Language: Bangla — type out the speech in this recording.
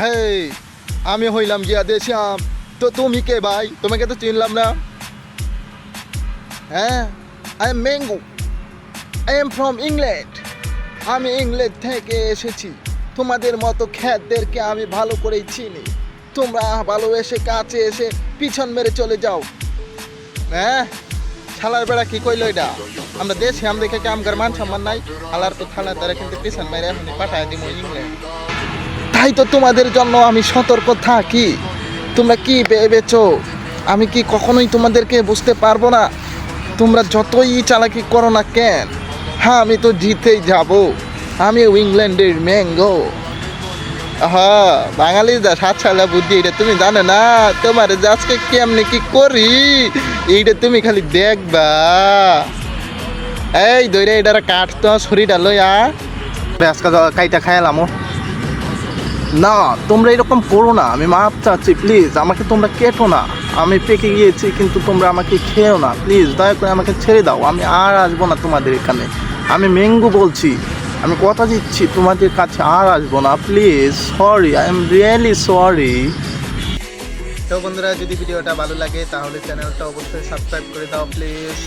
হেই, আমি হইলাম গিয়া দেশাম তো তুমি কে ভাই? তোমাকে তো চিনলাম না। হ্যাঁ I am mango I am from England আমি ইংল্যান্ড থেকে এসেছি। তোমাদের মতো খ্যাতদেরকে আমি ভালো করেই চিনি। তোমরা ভালো এসে কাছে এসে পিছন মেরে চলে যাও। হ্যাঁ শালার বেড়া কি কইলো এটা? আমরা দেশে আম দেখে কি আমগার মান সম্মান নাই? আলার তো থালা তারা কিন্তু পিছন মেরে এখনই পাঠায় দিব ইংল্যান্ড তাই তো তোমাদের জন্য আমি সতর্ক থাকি। তোমরা কি ভেবেছো? আমি কি কখনোই তোমাদেরকে বুঝতে পারব না? তোমরা যতই চালাকি করো না কেন? হ্যাঁ আমি তো জিতেই যাব। আমি ইংল্যান্ডের ম্যাঙ্গো। হ্যাঁ বাঙালি যা সাত সালা বুদ্ধি, এটা তুমি জানো না? তোমার আজকে কেমনি কি করি? এইটা তুমি খালি দেখবা। এই দইরে এটার কাঠ তো শরীরটা লইয়া। আজকে কাইটা খাইলাম না, তোমরা এরকম করো না। আমি মাপ চাচ্ছি প্লিজ আমাকে তোমরা কেটো না। আমি পেকে গিয়েছি, কিন্তু তোমরা আমাকে খেও না। প্লিজ দয়া করে আমাকে ছেড়ে দাও। আমি আর আসব না তোমাদের এখানে। আমি মেঙ্গু বলছি, আমি কথা দিচ্ছি, তোমাদের কাছে আর আসব না। Please sorry I am really sorry তো বন্ধুরা, যদি ভিডিওটা ভালো লাগে, তাহলে চ্যানেলটা অবশ্যই সাবস্ক্রাইব করে দাও প্লিজ